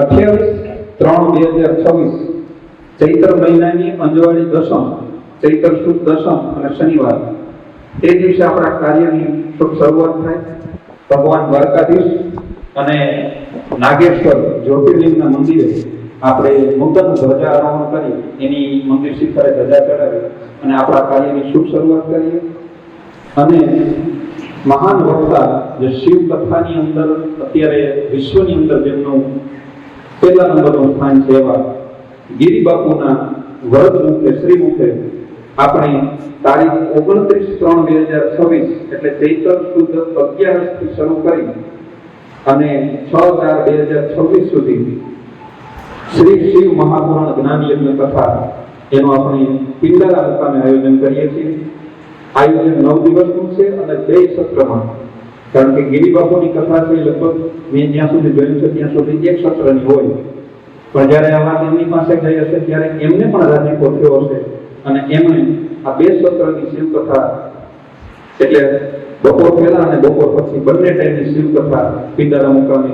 અઠ્યાવીસ, ત્રણ, બે હજાર છવ્વીસ, ચૈત્ર મહિનાની અંજવાળી દસમ ચૈત્ર સુદ દસમ અને શનિવાર. તે દિવસે આપણા કાર્યની શુભ શરૂઆત થાય. ભગવાન દ્વારકાધીશ અને નાગેશ્વર જ્યોતિર્લિંગના મંદિરે આપણે નૂતન ધ્વજારોહણ કરી, એની મંદિર શિખરે ધજા ચડાવી અને આપણા કાર્યની શુભ શરૂઆત કરીએ. અને મહાન વક્તા જે શિવ કથાની અંદર, અત્યારે વિશ્વની અંદર જેમનું પહેલા નંબરનું સ્થાન છે એવા ગિરિબાપુના વરદ મુખે શ્રી મુખે આપણે તારીખ ઓગણત્રીસ ત્રણ બે હજાર છવ્વીસ એટલે ચૈત્ર શુદ્ધ અગિયારસથી શરૂ કરી અને છ ચાર બે હજાર છવ્વીસ સુધી શ્રી શિવ મહાપુરાણ જ્ઞાન યજ્ઞ કથા એનું આપણે પિંડારા મુકામે આયોજન કરીએ છીએ. આયોજન નવ દિવસનું છે અને બે સત્રમાં કારણ કે ગિરી બાપુની કથા છે, લગભગ મેં જ્યાં સુધી જોયું છે, ત્યાં સુધી એક સત્રની હોય. પણ જ્યારે આ વાત એમની પાસે ગઈ હશે, ત્યારે એમને પણ રાજીપો થયો હશે. અને એમણે આ બે સત્રની શિવકથા, એટલે બપોર પહેલા અને બપોર પછી બંને ટાઈમની શિવકથા પિંડારા મુકામે